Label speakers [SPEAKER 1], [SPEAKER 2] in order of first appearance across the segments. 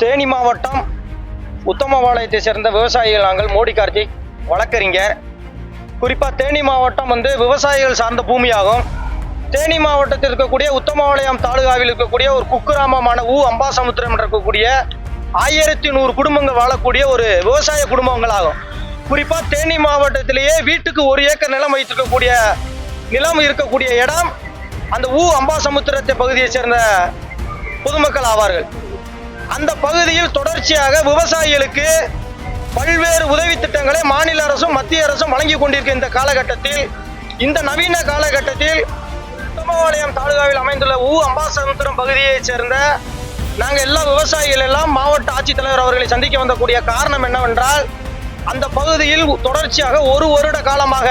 [SPEAKER 1] தேனி மாவட்டம் உத்தமபாளையத்தை சேர்ந்த விவசாயிகள் நாங்கள் மோடி கார்த்திக் வழக்கறிஞர். குறிப்பாக தேனி மாவட்டம் வந்து விவசாயிகள் சார்ந்த பூமியாகும். தேனி மாவட்டத்தில் இருக்கக்கூடிய உத்தமபாளையம் தாலுகாவில் இருக்கக்கூடிய ஒரு குக்கிராமமான ஊ அம்பாசமுத்திரம் இருக்கக்கூடிய ஆயிரத்தி நூறு குடும்பங்கள் வாழக்கூடிய ஒரு விவசாய குடும்பங்களாகும். குறிப்பாக தேனி மாவட்டத்திலேயே வீட்டுக்கு ஒரு ஏக்கர் நிலம் வைத்திருக்கக்கூடிய நிலம் இருக்கக்கூடிய இடம் அந்த ஊ அம்பாசமுத்திரத்தை பகுதியை சேர்ந்த பொதுமக்கள் ஆவார்கள். அந்த பகுதியில் தொடர்ச்சியாக விவசாயிகளுக்கு பல்வேறு உதவி திட்டங்களை மாநில அரசும் மத்திய அரசும் வழங்கி கொண்டிருக்க இந்த காலகட்டத்தில் இந்த நவீன காலகட்டத்தில் உத்தமபாளையம் தாலுகாவில் அமைந்துள்ள ஊ அம்பாசமுத்திரம் பகுதியைச் சேர்ந்த நாங்கள் எல்லா விவசாயிகள் எல்லாம் மாவட்ட ஆட்சித்தலைவர் அவர்களை சந்திக்க வந்தக்கூடிய காரணம் என்னவென்றால் அந்த பகுதியில் தொடர்ச்சியாக ஒரு வருட காலமாக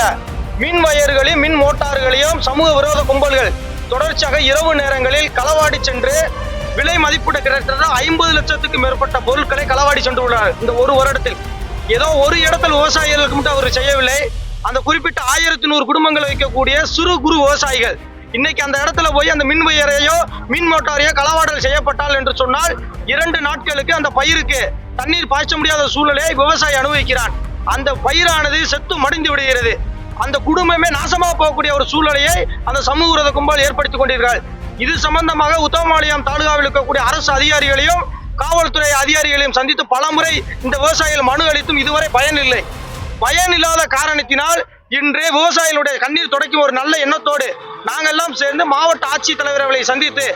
[SPEAKER 1] மின் வயர்களையும் மின் மோட்டார்களையும் சமூக விரோத கும்பல்கள் தொடர்ச்சியாக இரவு நேரங்களில் களவாடி சென்று விலை மதிப்பீடு கிட்டத்தட்ட ஐம்பது லட்சத்துக்கு மேற்பட்ட பொருட்களை களவாடி சென்று உள்ளார் இந்த ஒரு வருடத்தில் ஏதோ ஒரு இடத்தில் விவசாயிகளுக்கு மட்டும் அவர் செய்யவில்லை. அந்த குறிப்பிட்ட ஆயிரத்தி நூறு குடும்பங்கள் வைக்கக்கூடிய சிறு குறு விவசாயிகள் இன்னைக்கு அந்த இடத்துல போய் அந்த மின் உயரையோ மின் மோட்டாரையோ களவாடல் செய்யப்பட்டால் என்று சொன்னால் இரண்டு நாட்களுக்கு அந்த பயிருக்கு தண்ணீர் பாய்ச்ச முடியாத சூழ்நிலையை விவசாயி அனுபவிக்கிறான். அந்த பயிரானது செத்து மடிந்து விடுகிறது. அந்த குடும்பமே நாசமாக போகக்கூடிய ஒரு சூழ்நிலையை அந்த சமூக கும்பல் ஏற்படுத்திக் கொண்டிருக்கிறார் இது சம்பந்தமாக உத்தமபாளையம் தாலுகாவில் இருக்கக்கூடிய அரசு அதிகாரிகளையும் காவல்துறை அதிகாரிகளையும் சந்தித்து பலமுறை இந்த விவசாயிகள் மனு அளித்தும் இதுவரை பயன் இல்லை பயன் இல்லாத காரணத்தினால் இன்று விவசாயிகளுடைய கண்ணீர் துடைக்கும் ஒரு நல்ல எண்ணத்தோடு நாங்கெல்லாம் சேர்ந்து மாவட்ட ஆட்சித்தலைவர் அவர்களை சந்தித்து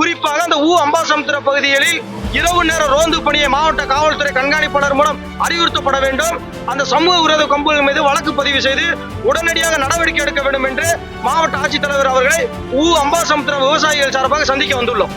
[SPEAKER 1] குறிப்பாக அந்த ஊ அம்பாசமுத்திர பகுதிகளில் இரவு நேர ரோந்து பணியை மாவட்ட காவல்துறை கண்காணிப்பாளர் மூலம் அறிவுறுத்தப்பட வேண்டும். அந்த சமூக விரோத கும்பல்கள் மீது வழக்கு பதிவு செய்து உடனடியாக நடவடிக்கை எடுக்க வேண்டும் என்று மாவட்ட ஆட்சித்தலைவர் அவர்களை ஊ அம்பாசமுத்திர விவசாயிகள் சார்பாக சந்திக்க வந்துள்ளோம்.